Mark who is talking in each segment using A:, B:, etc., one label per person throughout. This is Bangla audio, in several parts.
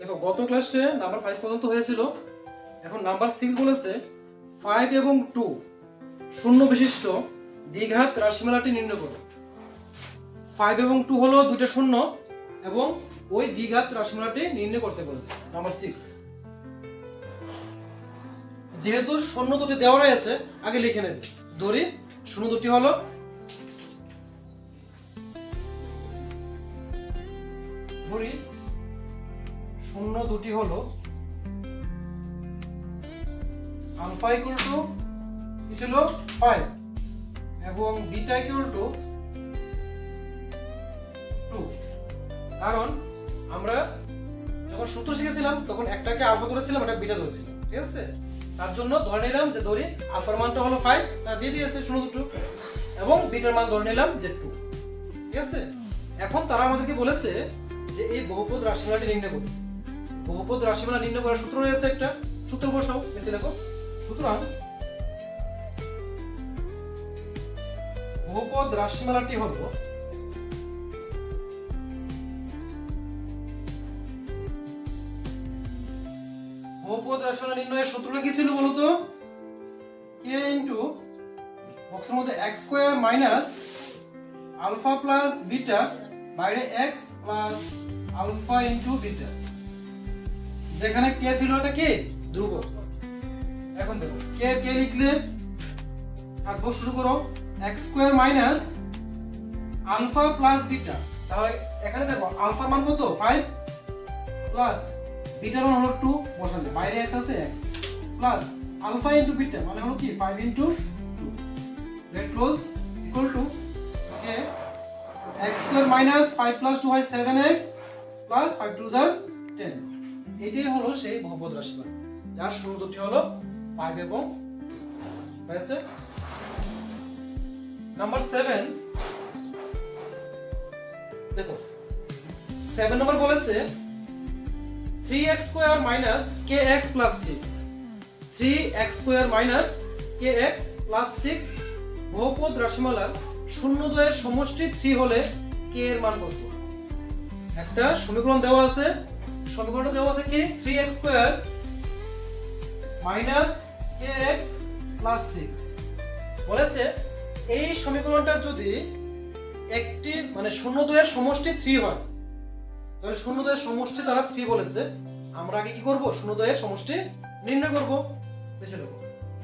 A: দেখো, গত ক্লাসে নাম্বার ফাইভ পর্যন্ত হয়েছিল। এখন নাম্বার সিক্স বলেছে ফাইভ এবং টু শূন্য বিশিষ্ট দ্বিঘাত রাশিমালাটি নির্ণয় করো। ফাইভ এবং টু হলো দুইটা শূন্য এবং ওই দ্বিঘাত রাশিমালাটি নির্ণয় করতে বলেছে নাম্বার সিক্স যেহেতু শূন্য দুটি দেওয়া রয়েছে, আগে লিখে নেবে। ধরি, শূন্য দুটি হলো ধরি শূন্য দুটি হলো আলফা ইকুয়াল টু কি ছিল? ফাইভ এবং বিটা ইকুয়াল টু টু কারণ আমরা যখন সূত্র শিখেছিলাম, তখন একটাকে আলফা ধরেছিলাম, একটা বিটা ধরেছিলাম, ঠিক আছে? তার জন্য ধরে নিলাম যে ধরি আলফার মানটা হলো ফাইভ তারা দিয়ে দিয়েছে শূন্য দুটো। এবং বিটার মান ধরে নিলাম যে টু ঠিক আছে? এখন তারা আমাদেরকে বলেছে যে এই বহুপদ রাশিমালাটি নির্ণয় করো বহুপদ রাশিমালা নির্ণয় করার সূত্র রয়েছে একটা। সূত্র বসাও বেশি লেখো। সুতরাং বহুপদ রাশিমালাটি হলো বহুপদ রাশিমালা নির্ণয়ের সূত্রটা কি ছিল বলতো? কে ইন্টু বক্সের মধ্যে x square minus alpha plus beta বাইরে x plus alpha into beta যেখানে কে ছিল ওটা কি? ধ্রুবক এখন দেখো, কে কে লিখলে? কাটবো শুরু করো। X square minus alpha plus beta তাহলে এখানে দেখো আলফার মান কত? ফাইভ প্লাস বিটার মান হলো টু বসালে। বাইরে এক্স আছে x plus alpha into beta মানে হলো কি? Five into two let close equal to k x square minus five plus two হয় seven x plus five two jar ten এটাই হলো সেই বহুপদ রাশিমালা যার শুরু দুটি হলো ফাইভ এবং নাম্বার সেভেন দেখো সেভেন নম্বর বলেছে three x square minus k x plus six three x square minus k x plus six বহুপদ রাশিমালার শূন্য দ্বয়ের সমষ্টি থ্রি হলে কে এর মান কত? একটা সমীকরণ দেওয়া আছে। সমীকরণটা দেওয়া আছে কি? Three x square minus k x plus six বলেছে, এই সমীকরণটার যদি একটি মানে শূন্য দুয়ের সমষ্টি থ্রি হয়, তাহলে শূন্য দুয়ের সমষ্টি তারা থ্রি বলেছে। আমরা আগে কি করব? শূন্য দুয়ের সমষ্টি নির্ণয় করব। বেছে নেব।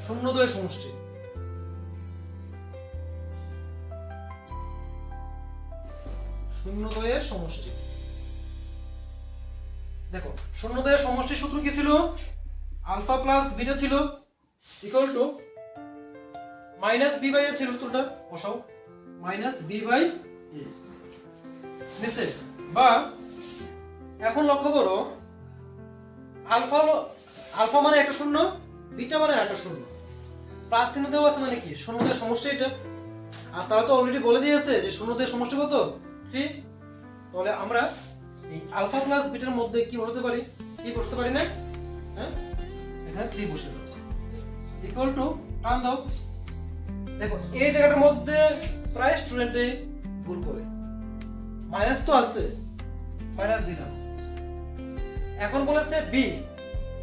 A: শূন্য দুয়ের সমষ্টি। শূন্য দুয়ের সমষ্টি। দেখো শূন্য দুয়ের সমষ্টি সূত্র কি ছিল? আলফা প্লাস বিটা ছিল equal to minus b by a ছিল সূত্রটা। বসাও। মাইনাস বি বাই এ নিচে। বা এখন লক্ষ্য করো, আলফা আলফা মানে একটা শূন্য, বিটা মানে একটা শূন্য। প্লাস চিহ্ন দেওয়া আছে মানে কি? শূন্যদের সমষ্টি এটা। আর তারা তো অলরেডি বলে দিয়েছে যে শূন্যদের সমষ্টি কত? থ্রি তাহলে আমরা এই আলফা প্লাস বিটার মধ্যে কি বসাতে পারি? কি পারি না? হ্যাঁ? এখানে থ্রি বসে ইকুয়াল টু টান দাও। দেখো, এই জায়গাটার মধ্যে প্রায় স্টুডেন্টে ভুল করে। মাইনাস তো আছে মাইনাস দিলাম এখন বলেছে বি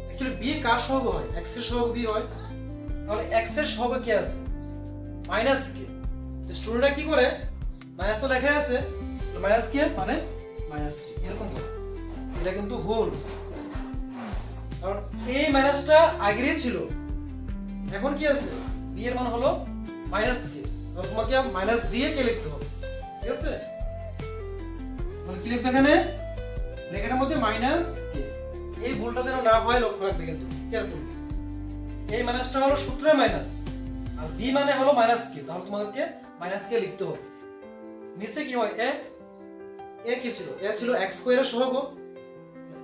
A: অ্যাকচুয়ালি বি কার সহগ হয়? এক্সের সহগ বি হয়। তাহলে এক্সের সহগ কে আছে? মাইনাস কে স্টুডেন্টরা কি করে? মাইনাস তো লেখা আছে। মাইনাস কে মানে মাইনাস কে এরকম এটা কিন্তু ভুল। কারণ এই মাইনাসটা আগেরই ছিল। এখন কি আছে? বি এর মান হলো মাইনাস কে তোমাকে মাইনাস দিয়ে কে লিখতে হবে। ঠিক আছে? তাহলে কি লিখবে এখানে? লেখাটার মধ্যে মাইনাস কে এই ভুলটা যেন না হয়, লক্ষ্য রাখবে কিন্তু। কেয়ারফুল এই মাইনাসটা হলো সূত্রের মাইনাস আর বি মানে হলো মাইনাস কে তাহলে তোমাদেরকে মাইনাস কে লিখতে হবে। নিচে কি হয়? এ এ কি ছিল? এ ছিল এক্স স্কোয়ারের সহগ।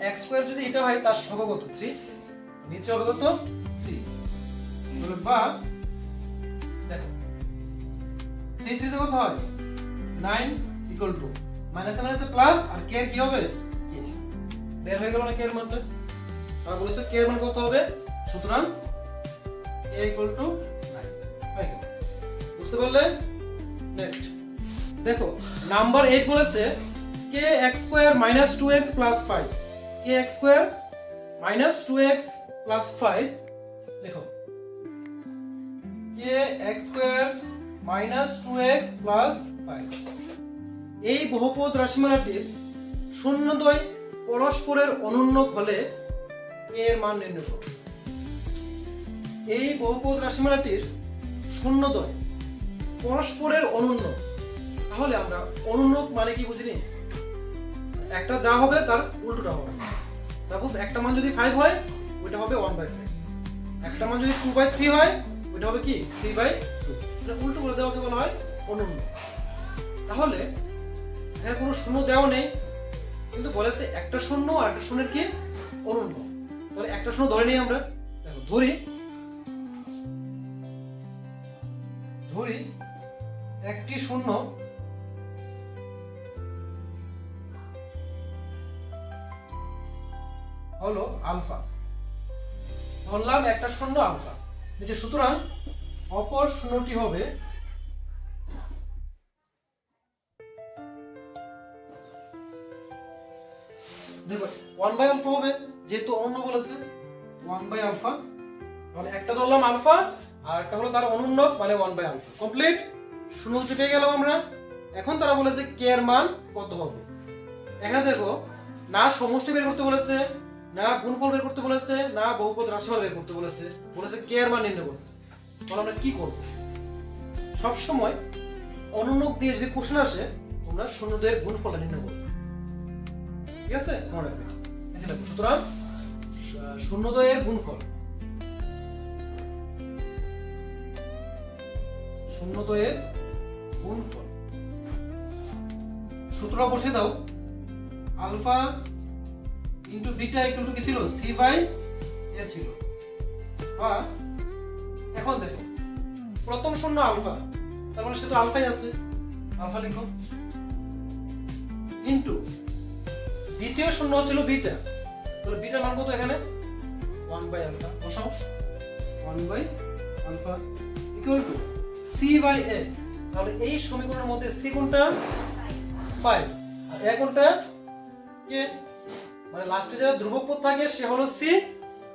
A: এক্স স্কোয়ার যদি এটা হয়, তার সহগ কত? থ্রি নিচে হবে কত? থ্রি বা থ্রি থ্রি কত হয়? নাইন ইকুয়াল টু মাইনাসে মাইনাসে প্লাস আর কে কি হবে? বের হয়ে গেল না কে এর মানটা? তারা বলেছে কে মান কত হবে? সুতরাং কে ইকুয়াল টু নাইন বুঝতে পারলে? নেক্সট দেখো নাম্বার এইট বলেছে k x square minus two x plus five? K x square minus two x plus five? দেখো k x square minus two x plus five? এই বহুপদ রাশিমালাটির শূন্যদ্বয় পরস্পরের অনুন্নক হলে এর মান নির্ণয় করো? এই বহুপদ রাশিমালাটির শূন্যদ্বয় পরস্পরের অনুন্নক তাহলে আমরা অনুন্নক মানে কি বুঝিনি? একটা যা হবে তার উল্টোটা হবে। সাপোজ একটা মান যদি ফাইভ হয়, ওইটা হবে ওয়ান বাই ফাইভ একটা মান যদি টু বাই থ্রি হয়, ওইটা হবে কি? থ্রি বাই টু এটা উল্টো করে দেওয়াকে বলা হয় অনুন্ন তাহলে এখানে কোনো শূন্য দেওয়া নেই, কিন্তু বলেছে একটা শূন্য আর একটা শূন্যের কি? অনুন্ন তাহলে একটা শূন্য ধরে নিই আমরা। দেখো, ধরি। ধরি, একটি শূন্য হলো আলফা। ধরলাম একটা শূন্য আলফা। নিচে সুতরাং অপর শূন্যটি হবে ওয়ান বাই আলফা হবে, যেহেতু অন্য বলেছে ওয়ান বাই আলফা তাহলে একটা ধরলাম আলফা, আর একটা হলো তার অনুন্নক মানে ওয়ান বাই আলফা কমপ্লিট শূন্য পেয়ে গেলাম আমরা। এখন তারা বলেছে কে এর মান কত হবে? এখানে দেখো, না সমষ্টি বের করতে বলেছে না গুণফল বের করতে বলেছে, না বহুপদ রাশিমাল বের করতে বলেছে বলেছে কে এর মান নির্ণয় করতে তাহলে আমরা কি করব? সব সময় অনুন্নক দিয়ে যদি কোশ্চেন আসে, তোমরা শূন্যদের গুণফল নির্ণয় করবে। ঠিক আছে? মনে রাখবে। সুতরাং শ- শূন্যদ্বয়ের গুণফল। শূন্যদ্বয়ের গুণফল। সূত্র বসিয়ে দাও। Alpha into beta equal to কি ছিল সি বাই এ ছিল। বা এখন দেখো প্রথম শূন্য আলফা তার মানে সে তো আলফাই আছে। আলফা লিখো। ইন্টু দ্বিতীয় শূন্য ছিল বিটা তাহলে বিটার মান কত এখানে? One by alpha. বসাও। One by alpha equal to c by a তাহলে এই সমীকরণের মধ্যে সি কোনটা? ফাইভ আর এ কোনটা? কে মানে লাস্টে যারা ধ্রুবক পদ থাকে, সে হলো সি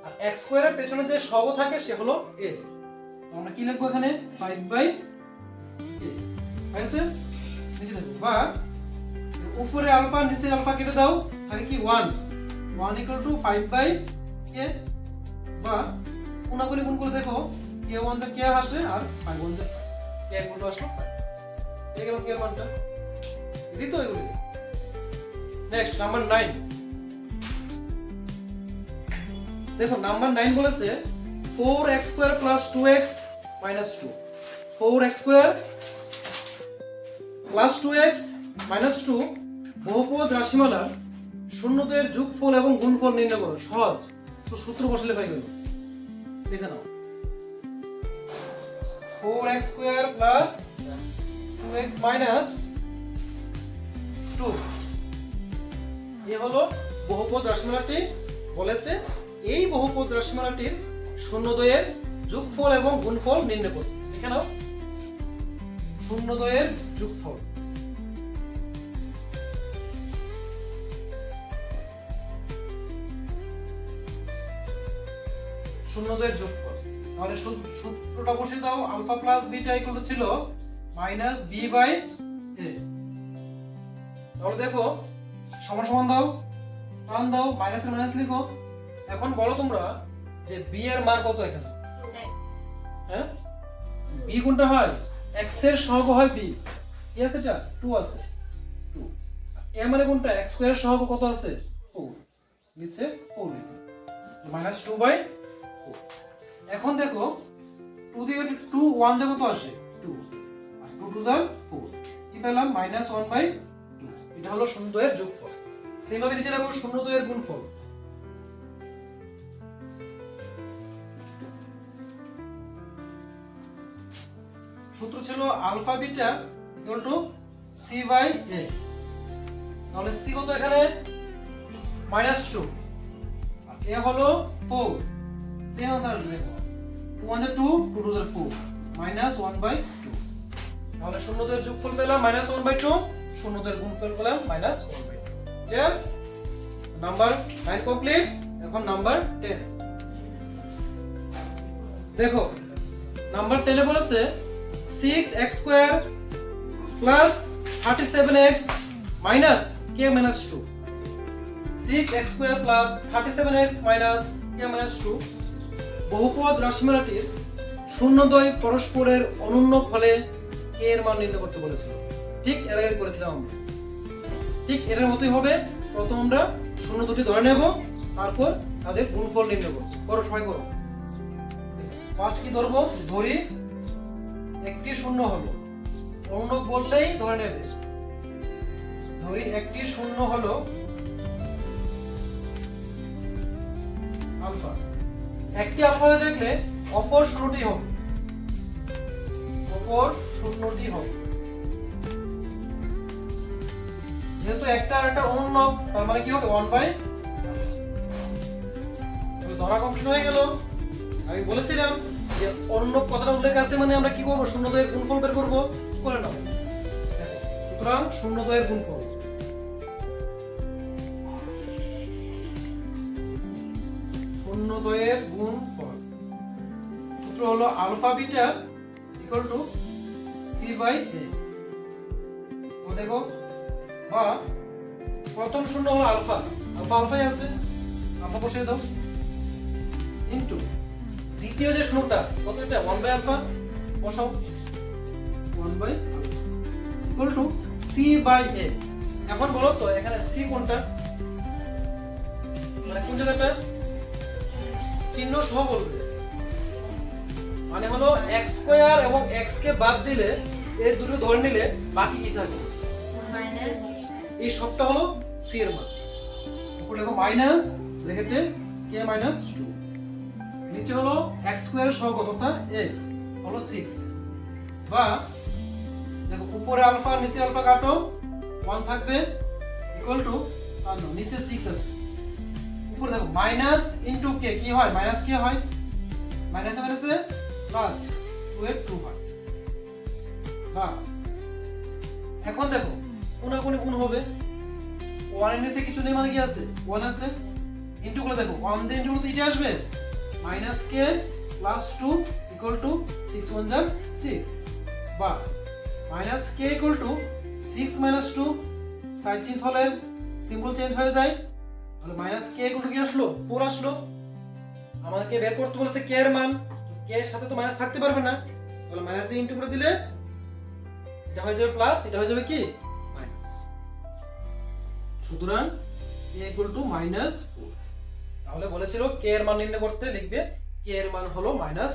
A: আর এক্স স্কোয়ারের পেছনে যে সব থাকে, সে হলো এ আমরা কি লিখব এখানে? ফাইভ বাই এ হয়েছে নিচে দেখো। বা, উপরে আলফা, নিচে আলফা কেটে দাও। থাকে কি? One one equal to five by k বা কোনাগুলি গুণ করে দেখো। কে ওয়ান যা কে আসে, আর ফাইভ ওয়ান যা কে ইকুয়াল টু আসলো পেয়ে গেল কে মানটা ইজি তো এগুলি? নেক্সট নাম্বার নাইন দেখো নাম্বার নাইন বলেছে four x square plus two x minus two four x square plus two x minus two বহুপদ রাশিমালার শূন্যদের যোগফল এবং গুণফল নির্ণয় করো। সহজ। তো সূত্র বসালে পাই গেল। দেখে নাও। Four x square plus two x minus two এ হলো বহুপদ রাশিমালাটি বলেছে এই বহুপদ রাশিমালাটির শূন্যদ্বয়ের যোগফল এবং গুণফল নির্ণয় করতে লিখে নাও। শূন্যদ্বয়ের যোগফল। শূন্যদ্বয়ের যোগফল। তাহলে সূত্রটা বসিয়ে দাও। আলফা প্লাস বিটা ইকুয়াল ছিল মাইনাস বি বাই এ। তাহলে দেখো, সমান সমান দাও, টান দাও, মাইনাস মাইনাস লিখো। এখন বলো তোমরা যে বি এর মান কত এখানে? হ্যাঁ? বি কোনটা হয়? এক্সের সহগ হয় বি কি আছে এটা? টু আছে। টু এ মানে কোনটা? এক্স স্কোয়ার সহগ কত আছে? ফোর নিচে ফোর লিখো। মাইনাস টু বাই এখন দেখো টু দিয়ে টু ওয়ান যা কত আসে? টু আর টু টু যার ফোর কি পেলাম? মাইনাস ওয়ান বাই টু এটা হলো শূন্য দুয়ের যোগফল। সেম ভাবে নিচে রাখব শূন্য দুয়ের গুণফল। সূত্র ছিল alpha beta equal to c by a. তাহলে সি কত এখানে? Minus two. এ হলো ফোর। সেম আনসার দেখো। Two one two two two four minus one by two তাহলে শূন্যদের যোগফল পেলাম মাইনাস ওয়ান বাই টু শূন্যদের গুণফল পেলাম minus one by two clear number nine complete এখন নাম্বার টেন দেখো নাম্বার টেনে বলেছে six x square plus thirty seven x minus k minus two six x square plus thirty বহুপদ রাশিমালাটির শূন্যদ্বয় পরস্পরের এর মান নির্ণয় করতে বলেছিল। ঠিক এর আগে করেছিলাম আমরা। ঠিক এর মতোই হবে। প্রথম আমরা শূন্য দুটি ধরে নেব, তারপর তাদের গুণফল নির্ণয় করব। করো, সবাই করো। পাঁচ কি ধরবো, ধরি একটি শূন্য হলো। অন্য বললেই ধরে নেবে। ধরি, একটি শূন্য হলো আলফা। একটি আলফা দেখলে অপর শূন্যটি হবে। অপর শূন্যটি হবে। যেহেতু একটা আর একটা অনুন্নক তার মানে কি হবে? ওয়ান বাই ধরা কমপ্লিট হয়ে গেল। আমি বলেছিলাম যে অন্য কথাটা উল্লেখ আছে মানে আমরা কি করব? শূন্যদয়ের গুণফল বের করব? করে নাও। সুতরাং শূন্যদয়ের গুণফল। শূন্যদয়ের গুণফল। সূত্র হলো alpha beta equal to c by a ও দেখো, বা প্রথম শূন্য হলো আলফা। আলফা আলফাই আছে। আলফা বসিয়ে দাও। ইনটু দ্বিতীয় যে শূন্যটা কত এটা? ওয়ান বাই আলফা বসাও। One by equal to c by a এখন বলো তো এখানে সি কোনটা? মানে কোন জায়গাটা? চিহ্ন সহ বলবে। মানে হলো এক্স স্কোয়ার এবং এক্স কে বাদ দিলে এই দুটো ধরে নিলে বাকি কি
B: মাইনাস
A: এই সবটা হলো সি এর মান। উপরে দেখো মাইনাস ব্র্যাকেটে কে মাইনাস টু নিচে হলো এক্স স্কোয়ারের সহগ, অর্থাৎ এ হলো সিক্স বা দেখো, উপরে আলফা নিচে আলফা কাটো ওয়ান থাকবে ইকুয়াল টু নিচে সিক্স আছে। উপরে দেখো মাইনাস ইন্টু কে কি হয়? মাইনাস কে হয়। মাইনাসে মাইনাসে প্লাস টু এর টু হয়। বা এখন দেখো কোনাকুনি গুণ হবে? ওয়ানের নিচে কিছু নেই মানে কি আছে? ওয়ান আছে। ইন্টু করে দেখো ওয়ান দিয়ে ইন্টু করতে এটা আসবে? Minus k plus two equal to six one যার সিক্স বা minus k equal to six minus two side change হলে সিম্বল চেঞ্জ হয়ে যায়। তাহলে মাইনাস কে ইকুয়াল টু কি আসলো? ফোর আসলো। আমাদেরকে বের করতে বলেছে কে এর মান। কে এর সাথে তো মাইনাস থাকতে পারবে না। তাহলে মাইনাস দিয়ে ইন্টু করে দিলে এটা হয়ে যাবে প্লাস এটা হয়ে যাবে কি? মাইনাস সুতরাং a equal to minus four তাহলে বলেছিল কে এর মান নির্ণয় করতে লিখবে কে এর মান হলো মাইনাস